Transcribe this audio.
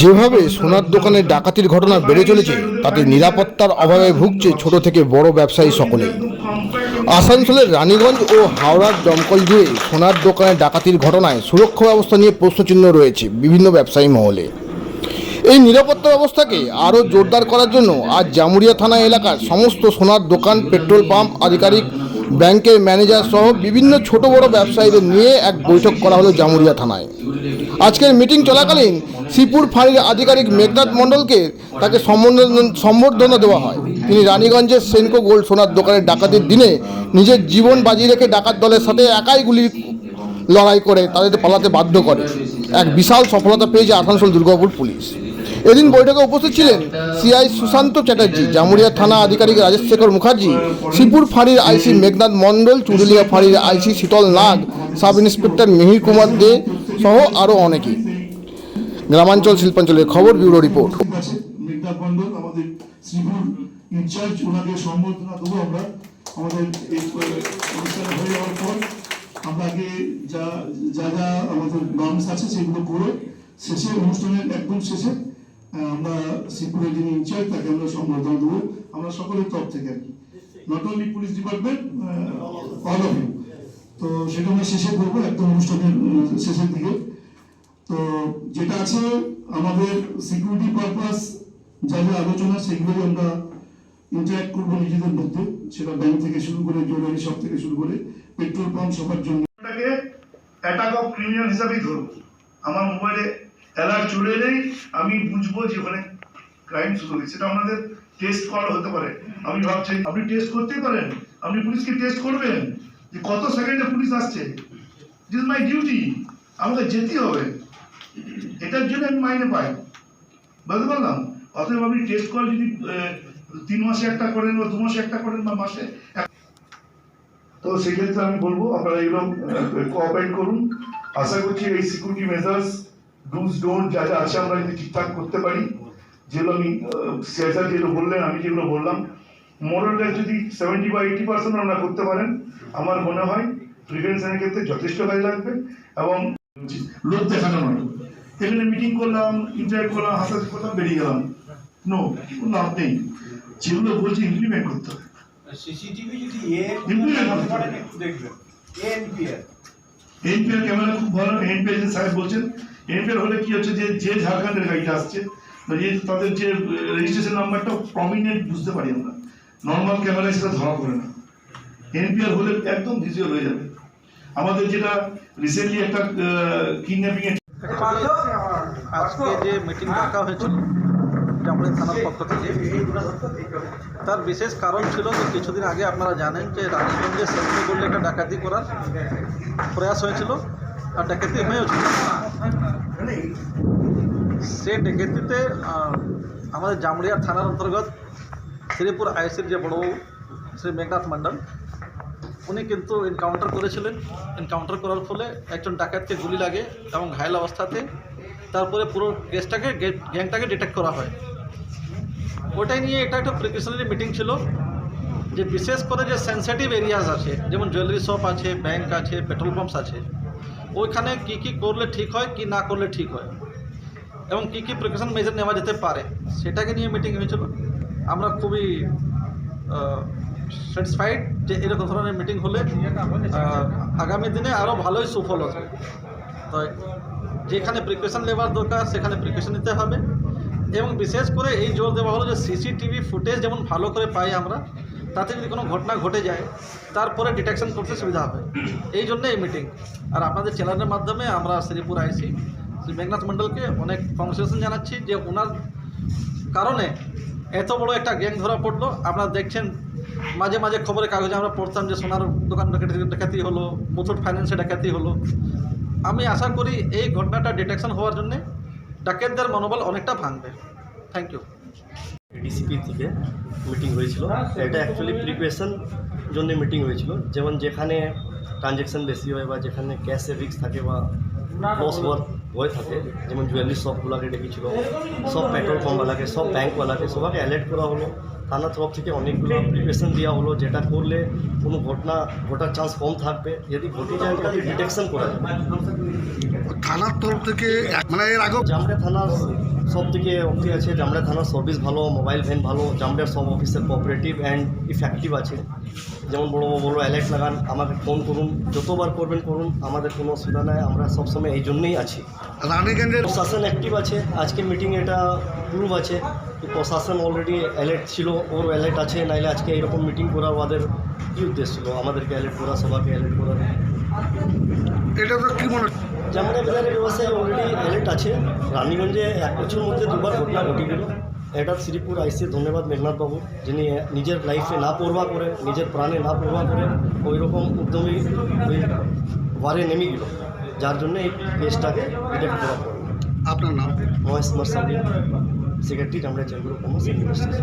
যেভাবে সোনার দোকানে ডাকাতির ঘটনা বেড়ে চলেছে, তাতে নিরাপত্তার অভাবে ভুগছে ছোট থেকে বড় ব্যবসায়ী সকলে। আসানসোলের রানীগঞ্জ ও হাওড়ার দমকল জুড়ে সোনার দোকানে ডাকাতির ঘটনায় সুরক্ষা ব্যবস্থা নিয়ে প্রশ্নচিহ্ন রয়েছে বিভিন্ন ব্যবসায়ী মহলে। এই নিরাপত্তা ব্যবস্থাকে আরও জোরদার করার জন্য আজ জামুরিয়া থানা এলাকার সমস্ত সোনার দোকান, পেট্রোল পাম্প, আধিকারিক, ব্যাংকের ম্যানেজার সহ বিভিন্ন ছোট বড় ব্যবসায়ীদের নিয়ে এক বৈঠক করা হলো জামুরিয়া থানায়। আজকের মিটিং চলাকালীন শ্রীপুর ফাঁড়ির আধিকারিক মেঘনাথ মণ্ডলকে তাকে সম্বর্ধনা দেওয়া হয়। তিনি রানীগঞ্জের সেনকো গোল্ড সোনার দোকানের ডাকাতির দিনে নিজের জীবন বাজি রেখে ডাকাত দলের সাথে একাই গুলির লড়াই করে তাদের পালাতে বাধ্য করে। এক বিশাল সফলতা পেয়েছে আসানসোল দুর্গাপুর পুলিশ। এদিন বৈঠকে উপস্থিত ছিলেন সিআই সুশান্ত চ্যাটার্জি, জামুরিয়া থানা আধিকারিক রাজেশ শেখর মুখার্জি, শ্রীপুর ফাঁড়ির আইসি মেঘনাথ মণ্ডল, চুরুলিয়া ফাঁড়ির IC Shital Nag, sub inspector Mihir Kumar De সহ আরও অনেকেই। গ্রামাঞ্চল শিল্পাঞ্চলের খবর, ব্যুরো রিপোর্ট। মেঘনাথ আমাদের শ্রীপুর ইনচার্জ, ওনাকে সম্বর্ধনা আমাদের হয়ে যাওয়ার পর আমরা যা যা যা আমাদের নর্মস আছে, সেগুলো করে শেষে, অনুষ্ঠানের একদম শেষে আমরা শ্রীপুরের যিনি ইনচার্জ, তাকে আমরা সম্বর্ধনা দেবো। আমরা সকলের তরফ থেকে আর কি। Not only police department all of you তো সেটা আমরা শেষে করব, একদম অনুষ্ঠানের শেষের দিকে। তো যেটা আছে, আমাদের সিকিউরিটি পারপাস যা যা আলোচনা, সেগুলোই আমরা ইন্টারাক্ট করব নিজেদের মধ্যে। সেটা ব্যাংক থেকে শুরু করে জুয়েলারি শপ থেকে শুরু করে পেট্রোল পাম্প সবার জন্য। অ্যাটাক অফ ক্রিমিনাল হিসাবেই ধরবো। আমার মোবাইলে অ্যালার্ট চলে এলেই আমি বুঝব যে ওখানে ক্রাইম শুরু হয়েছে। সেটা আমাদের টেস্ট করা হতে পারে। আমি ভাবছি, আপনি টেস্ট করতেই পারেন। আপনি পুলিশকে টেস্ট করবেন যে কত সেকেন্ডে পুলিশ আসছে? দিস মাই ডিউটি আমাকে যেতেই হবে। এটার জন্য আমি মাইনে পাই। বলতে পারলাম? অতএব আপনি টেস্ট কল যদি তিন মাসে একটা করেন বা দু মাসে একটা করেন বা মাসে তো সেক্ষেত্রে আমি বলব, আপনারা এগুলো কোঅপারেট করুন। আশা করছি এই সিকিউরিটি মেজার্স ডুজ ডোন্ট যা যা আছে আমরা যদি ঠিকঠাক করতে পারি। যেগুলো আমি স্যার যেগুলো বললেন, আমি যেগুলো বললাম। মোরালটা যদি সেভেন্টি বা এইটি পার্সেন্ট আমরা করতে পারেন, আমার মনে হয় প্রিভেনশনের ক্ষেত্রে যথেষ্ট কাজে লাগবে। এবং লোক দেখানো নয়। এখানে মিটিং করলাম ইন্টারভিউ করলাম হাসাহাসি করলাম বেরিয়ে গেলাম। নো কোনো লাভ নেই। যেগুলো বলছি ইমপ্লিমেন্ট করতে হবে। সিসিটিভি যদি এ করতে করেন একটু দেখবেন। এনপিআর এনপিআর ক্যামেরা খুব ভালো। এনপিআর যে সাহেব বলছেন এনপিআর হলে কি হচ্ছে যে যে ঝাড়খণ্ডের গাড়িটা আসছে যে তাদের যে রেজিস্ট্রেশন নাম্বারটা প্রমিনেন্ট বুঝতে পারি আমরা। নর্মাল ক্যামেরায় সেটা ধরা পড়ে না। এনপিআর হলে একদম ভিজুয়াল হয়ে যাবে। আমাদের যেটা রিসেন্টলি একটা কিডন্যাপিং আজকে যে মিটিং ডাকা হয়েছিল জামুড়ি থানার পক্ষ থেকে, তার বিশেষ কারণ ছিল যে কিছুদিন আগে আপনারা জানেন যে রানীগঞ্জে সেন্ট্রি বললে একটা ডাকাতি করার প্রয়াস হয়েছিল, আর ডাকাতি হয়েছিল। সে ডাকাতিতে আমাদের জামুড়িয়া থানার অন্তর্গত শ্রীপুর আইসির যে বড়বাবু, শ্রী মেঘনাথ মণ্ডল উনি কিন্তু এনকাউন্টার করেছিলেন। এনকাউন্টার করার ফলে একজন ডাকাতকে গুলি লাগে এবং ঘায়ল অবস্থাতে তারপরে পুরো কেসটাকে গ্যাংটাকে ডিটেক্ট করা হয়। ওটাই নিয়ে এটা একটা প্রিকশনারি মিটিং ছিল, যে বিশেষ করে যে সেন্সিটিভ এরিয়াস আছে, যেমন জুয়েলারি শপ আছে ব্যাংক আছে পেট্রোল পাম্পস আছে, ওইখানে কি কি করলে ঠিক হয়, কি না করলে ঠিক হয়, এবং কি কি প্রিকশন মেজার নেওয়া যেতে পারে, সেটাকে নিয়ে মিটিং হয়েছিল। আমরা খুবই স্যাটিসফাইড যে এরকম ধরনের মিটিং হলে আগামী দিনে আরও ভালোই সুফল হবে। তো যেখানে প্রিকশন নেওয়ার দরকার, সেখানে প্রিকশন নিতে হবে। এবং বিশেষ করে এই জোর দেওয়া হলো যে সিসিটিভি ফুটেজ যেমন ভালো করে পাই আমরা, তাতে যদি কোনো ঘটনা ঘটে যায়, তারপরে ডিটেকশন করতে সুবিধা হবে। এই জন্য এই মিটিং আর আপনাদের চ্যানেলের মাধ্যমে আমরা শ্রীপুর আইসি, শ্রী মেঘনাথ মণ্ডলকে অনেক কংগ্রেচুলেশন জানাচ্ছি যে ওনার কারণে এত বড় একটা গ্যাং ধরা পড়ল। আপনারা দেখছেন, মাঝে মাঝে খবরের কাগজে আমরা পড়তাম যে সোনার দোকান ডাকাতি হলো, মুথুট ফাইন্যান্সে ডাকাতি হলো। আমি আশা করি এই ঘটনাটা ডিটেকশন হওয়ার জন্যে ডাকাতদের মনোবল অনেকটা ভাঙবে। থ্যাংক ইউ ডিসিপি থেকে মিটিং হয়েছিল। এটা অ্যাকচুয়ালি প্রিপারেশন জন্য মিটিং হয়েছিল। যেমন যেখানে ট্রানজ্যাকশন বেশি হয় বা যেখানে ক্যাশের রিস্ক থাকে বা লস হওয়ার ভয় থাকে যেমন জুয়েলারি শপগুলোকে ডেকেছিল সব পেট্রোল পাম্পওয়ালাকে সব ব্যাঙ্কওয়ালাকে সবাইকে অ্যালার্ট করা হলো। থানার তরফ থেকে অনেকগুলো প্রিপারেশন দেওয়া হলো যেটা করলে কোনো ঘটনা ঘটার চান্স কম থাকবে। যদি ঘটে যায় তাহলে ডিটেকশন করা যাবে। থানার তরফ থেকে মানে এর আগে জামড়া থানার সব থেকে অবধি আছে জামড়া থানার সার্ভিস ভালো মোবাইল ভ্যান ভালো জামড়ার সব অফিসের কোঅপারেটিভ অ্যান্ড ইফেক্টিভ আছে। যেমন বড় বড় অ্যালার্ট লাগান আমাকে ফোন করুন যতবার করবেন করুন আমাদের কোনো অসুবিধা নাই আমরা সবসময় এই জন্যই আছি। রানীগঞ্জের প্রশাসন অ্যাক্টিভ আছে আজকে মিটিং এটা প্রুভ আছে। প্রশাসন অলরেডি অ্যালার্ট ছিল ওর অ্যালার্ট আছে নাইলে আজকে এরকম মিটিং করা ওদের কী উদ্দেশ্য ছিল আমাদেরকে অ্যালার্ট করা সবাইকে অ্যালার্ট করা। এটা তো কি মনে জামুনা বাজারের ব্যবসায় অলরেডি অ্যালার্ট আছে। রানীগঞ্জে এক বছর মধ্যে দুবার ঘটনা ঘটে গেল। এটা শ্রীপুর আইসে ধন্যবাদ মেঘনাথ বাবু যিনি নিজের লাইফে না পড়বা করে নিজের প্রাণে না পড়বা করে ওই রকম উদ্যমী ওই ওয়ারে নেমে গেল। যার জন্য এই কেসটাকে ডিটেক্ট করা পড়ল আপনার নাম? মহেশ কুমার সাউদি সেক্রেটারি জামরা চেম্বার অফ কমার্স ইউনিভার্সিটি